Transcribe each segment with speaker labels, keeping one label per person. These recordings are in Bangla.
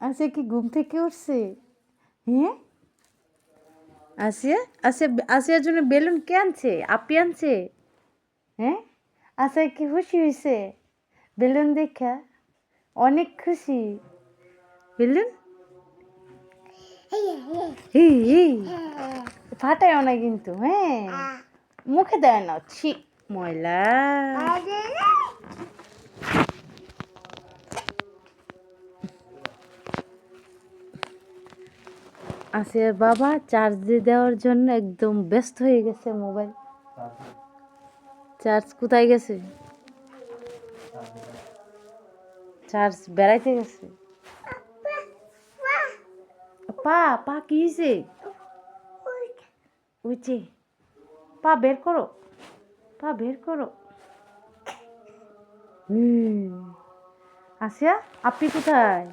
Speaker 1: আসিয়া কি ঘুম থেকে উঠছে? হ্যাঁ? আসিয়া আসিয়া আসিয়ার জন্য বেলুন কে আনছে? আপি আনছে? হ্যাঁ? আসিয়া কি খুশি হয়েছে বেলুন দেখা অনেক খুশি। বেলুন? ফাটায়ও না কিন্তু হ্যাঁ? মুখে দেয় না ছি। ময়লা। আসিয়ার বাবা চার্জে দেওয়ার জন্য একদম ব্যস্ত হয়ে গেছে মোবাইল চার্জ কোথায় গেছে? চার্জ বেড়াইতে গেছে। পা পা কি হয়েছে উঠে পা বের করো। পা বের করো। আসিয়া, আপনি কোথায়?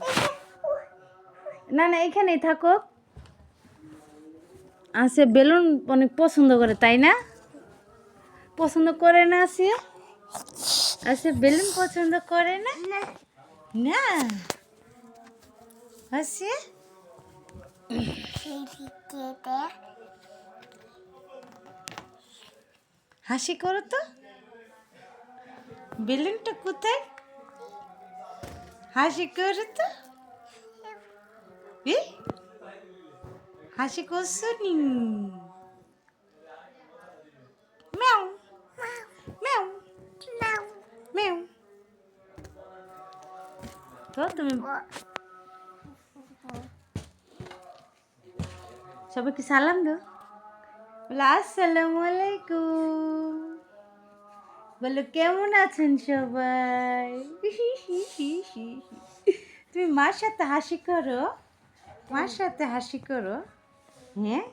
Speaker 1: না না, এখানেই থাকো। আসে বেলুন অনেক পছন্দ করে তাই না? পছন্দ করে না আসিয়া আসে বেলুন পছন্দ করে না? না। আসিয়া হাসি করো তো। বেলুনটা কোথায়? হাসি করো তো। এ? হাসি করছ নি ম্যাও ম্যাও ম্যাও তো তুমি সবাইকে সালাম দাও। বলো, আসসালামু আলাইকুম। বলো, কেমন আছেন সবাই? তুমি মার সাথে হাসি করো, মার সাথে হাসি করো। হ্যাঁ?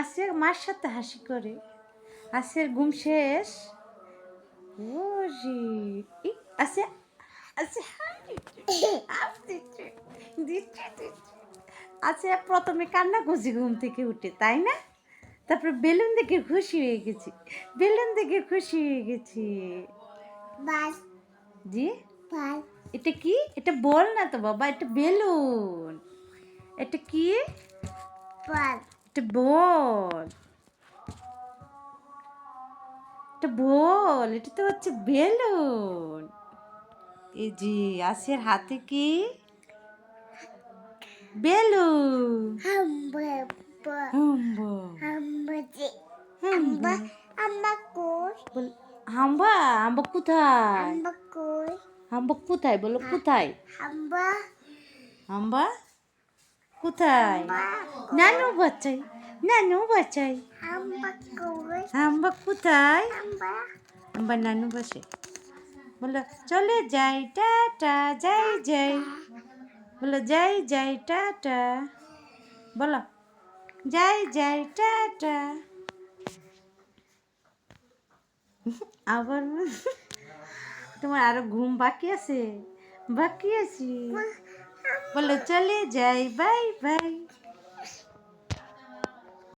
Speaker 1: আসিয়ার মার সাথে হাসি করে। আসিয়ার ঘুম শেষ। আসিয়া আসিয়া আচ্ছা প্রথমে কান্না খুশি ঘুম থেকে উঠে তাই না? তারপর বেলুন দেখে খুশি হয়ে গেছি বেলুন দেখে খুশি হয়ে গেছি। জি? এটা কি? এটা বল না তো বাবা এটা বেলুন। এটা কি? এটা বল। এটা বল এটা তো হচ্ছে বেলুন। এই জি আসিয়ার হাতে কি? বেলুন। হাম্বা। হাম্বা। হাম্বা হাম্বা কোথায়? হাম্বা কোথায়? বলো কোথায়? হাম্বা? কোথায়? নানু বাচ্চাই নানু বাচ্চাই হাম্বা কোথায়? হাম্বা নানু বসে। বলো চলে যাই, টাটা, যাই যাই। বলো যাই যাই, টাটা। বলো যাই যাই, টাটা। আবার তোমার আরও ঘুম বাকি আছে? বাকি আছে। বলো চলে যাই বাই বাই